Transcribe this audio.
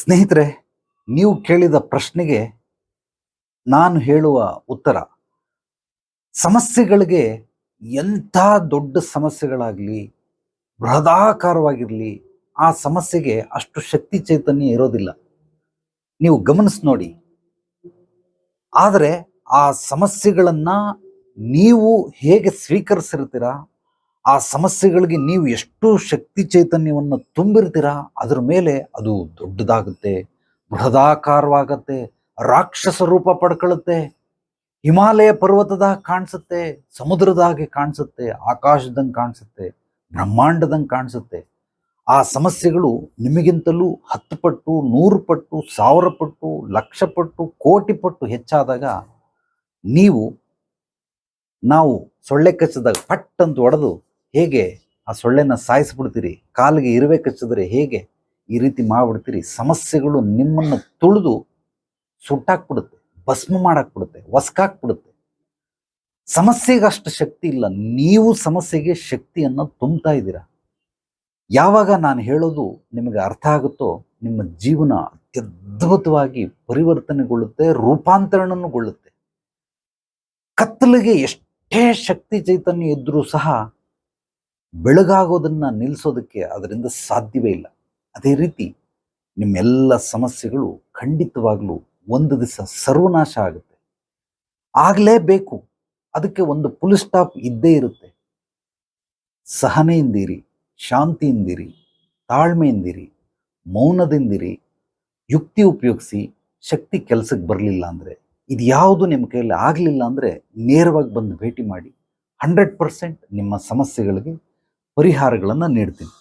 ಸ್ನೇಹಿತರೆ, ನೀವು ಕೇಳಿದ ಪ್ರಶ್ನೆಗೆ ನಾನು ಹೇಳುವ ಉತ್ತರ. ಸಮಸ್ಯೆಗಳಿಗೆ ಎಂಥ ದೊಡ್ಡ ಸಮಸ್ಯೆಗಳಾಗಲಿ, ಬೃಹದಾಕಾರವಾಗಿರಲಿ, ಆ ಸಮಸ್ಯೆಗೆ ಅಷ್ಟು ಶಕ್ತಿ ಚೈತನ್ಯ ಇರೋದಿಲ್ಲ. ನೀವು ಗಮನಿಸಿ ನೋಡಿ. ಆದರೆ ಆ ಸಮಸ್ಯೆಗಳನ್ನು ನೀವು ಹೇಗೆ ಸ್ವೀಕರಿಸಿರ್ತೀರಾ ಆ ಸಮಸ್ಯೆಗಳಿಗೆ ನೀವು ಎಷ್ಟು ಶಕ್ತಿ ಚೈತನ್ಯವನ್ನು ತುಂಬಿರ್ತೀರಾ, ಅದರ ಮೇಲೆ ಅದು ದೊಡ್ಡದಾಗುತ್ತೆ, ಬೃಹದಾಕಾರವಾಗತ್ತೆ, ರಾಕ್ಷಸ ರೂಪ ಪಡ್ಕೊಳ್ಳುತ್ತೆ ಹಿಮಾಲಯ ಪರ್ವತದಾಗ ಕಾಣಿಸುತ್ತೆ, ಸಮುದ್ರದಾಗೆ ಕಾಣಿಸುತ್ತೆ, ಆಕಾಶದಂಗೆ ಕಾಣಿಸುತ್ತೆ, ಬ್ರಹ್ಮಾಂಡದಂಗೆ ಕಾಣಿಸುತ್ತೆ. ಆ ಸಮಸ್ಯೆಗಳು ನಿಮಗಿಂತಲೂ ಹತ್ತು ಪಟ್ಟು, ನೂರು ಪಟ್ಟು, ಸಾವಿರ ಪಟ್ಟು, ಲಕ್ಷ ಪಟ್ಟು, ಕೋಟಿ ಪಟ್ಟು ಹೆಚ್ಚಾದಾಗ ನೀವು, ನಾವು ಸೊಳ್ಳೆ ಕಚ್ಚಿದಾಗ ಪಟ್ ಅಂತ ಹೇಗೆ ಆ ಸೊಳ್ಳೆನ ಸಾಯಿಸ್ಬಿಡ್ತೀರಿ? ಕಾಲಿಗೆ ಇರುವೆ ಕಚ್ಚಿದ್ರೆ ಹೇಗೆ? ಈ ರೀತಿ ಮಾಡಿಬಿಡ್ತೀರಿ. ಸಮಸ್ಯೆಗಳು ನಿಮ್ಮನ್ನು ತುಳಿದು ಸುಟ್ಟಾಕ್ಬಿಡುತ್ತೆ, ಭಸ್ಮ ಮಾಡಾಕ್ಬಿಡುತ್ತೆ, ಒಸ್ಕಾಕ್ಬಿಡುತ್ತೆ. ಸಮಸ್ಯೆಗೆ ಅಷ್ಟು ಶಕ್ತಿ ಇಲ್ಲ. ನೀವು ಸಮಸ್ಯೆಗೆ ಶಕ್ತಿಯನ್ನು ತುಂಬ್ತಾ ಇದ್ದೀರಾ? ಯಾವಾಗ ನಾನು ಹೇಳೋದು ನಿಮಗೆ ಅರ್ಥ ಆಗುತ್ತೋ, ನಿಮ್ಮ ಜೀವನ ಅತ್ಯದ್ಭುತವಾಗಿ ಪರಿವರ್ತನೆಗೊಳ್ಳುತ್ತೆ ರೂಪಾಂತರಣಗೊಳ್ಳುತ್ತೆ ಕತ್ತಲಿಗೆ ಎಷ್ಟೇ ಶಕ್ತಿ ಚೈತನ್ಯ ಇದ್ರೂ ಸಹ ಬೆಳಗಾಗೋದನ್ನ ನಿಲ್ಲಿಸೋದಕ್ಕೆ ಅದರಿಂದ ಸಾಧ್ಯವೇ ಇಲ್ಲ. ಅದೇ ರೀತಿ ನಿಮ್ಮೆಲ್ಲ ಸಮಸ್ಯೆಗಳು ಖಂಡಿತವಾಗಲೂ ಒಂದು ದಿವಸ ಸರ್ವನಾಶ ಆಗುತ್ತೆ. ಆಗಲೇಬೇಕು. ಅದಕ್ಕೆ ಒಂದು ಫುಲ್ ಸ್ಟಾಪ್ ಇದ್ದೇ ಇರುತ್ತೆ. ಸಹನೆಯಿಂದಿರಿ, ಶಾಂತಿಯಿಂದಿರಿ, ತಾಳ್ಮೆಯಿಂದಿರಿ, ಮೌನದಿಂದಿರಿ, ಯುಕ್ತಿ ಉಪಯೋಗಿಸಿ ಶಕ್ತಿ ಕೆಲಸಕ್ಕೆ ಬರಲಿಲ್ಲ ಅಂದರೆ, ಇದು ಯಾವುದು ನಿಮ್ಮ ಕೈಯಲ್ಲಿ ಆಗಲಿಲ್ಲ ಅಂದರೆ ನೇರವಾಗಿ ಬಂದು ಭೇಟಿ ಮಾಡಿ. ಹಂಡ್ರೆಡ್ ಪರ್ಸೆಂಟ್ ನಿಮ್ಮ ಸಮಸ್ಯೆಗಳಿಗೆ ಪರಿಹಾರಗಳನ್ನು ನೀಡ್ತೀನಿ.